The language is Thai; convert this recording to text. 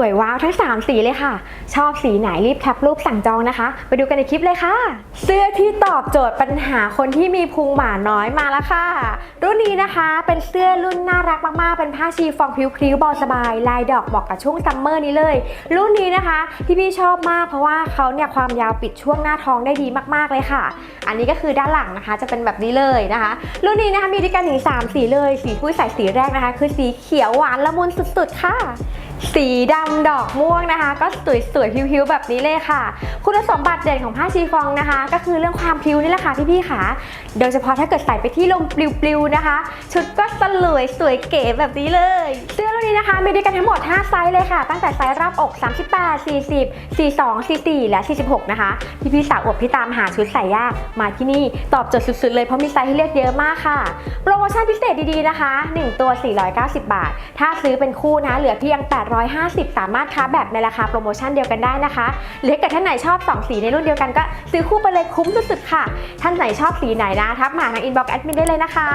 วยว้าวทั้ง 3 สีเลยค่ะ ชอบสีไหนรีบแคปรูปสั่งจองนะคะ ไปดูกันในคลิปเลยค่ะ เสื้อที่ตอบโจทย์ปัญหาคนที่มีพุงหมาน้อยมาแล้วค่ะ รุ่นนี้นะคะเป็นเสื้อรุ่นน่ารักมากๆ เป็นผ้าชีฟองพริ้วๆเบาสบาย ลายดอกเหมาะกับช่วงซัมเมอร์นี้เลย รุ่นนี้นะคะที่พี่ชอบมากเพราะว่าเขาเนี่ยความยาวปิดช่วงหน้าท้องได้ดีมากๆเลยค่ะ อันนี้ก็คือด้านหลังนะคะ จะเป็นแบบนี้เลยนะคะ รุ่นนี้นะคะมีด้วยกันถึง3สีเลย สีผู้ใส่สีแรกนะคะ คือสีเขียวหวานละมุนสุดๆค่ะ สีดำดอกม่วงนะคะ ก็สวยสวยๆพิ้วๆแบบนี้เลยค่ะ คุณสมบัติเด่นของผ้าชีฟองนะคะ ก็คือเรื่องความพิ้วนี่แหละค่ะพี่ๆค่ะ โดยเฉพาะถ้าเกิดใส่ไปที่ลมปลิวๆนะคะ ชุดก็สลวยสวยเก๋แบบนี้เลยเสื้อรุ่นนี้นะคะมีด้วยกันทั้งหมด 5 ไซส์เลยค่ะ ตั้งแต่ไซส์รับอก 38 40 42 44 และ 46 นะคะ พี่ๆสาวอวบที่ตามหาชุดใส่ยากมาที่นี่ตอบโจทย์สุดๆเลยเพราะมีไซส์ให้เลือกเยอะมากค่ะ โปรโมชั่นพิเศษดีๆนะคะ 1 ตัว 490 บาท ถ้าซื้อเป็นคู่นะเหลือเพียง 850สามารถค้าแบบในราคาโปรโมชั่นเดียวกันได้นะคะหรือกับท่านไหนชอบ 2 สีในรุ่นเดียวกันก็ซื้อคู่ไปเลยคุ้มสุดๆค่ะ ท่านไหนชอบสีไหนนะทักมาทางอินบ็อกซ์แอดมินได้เลยนะคะ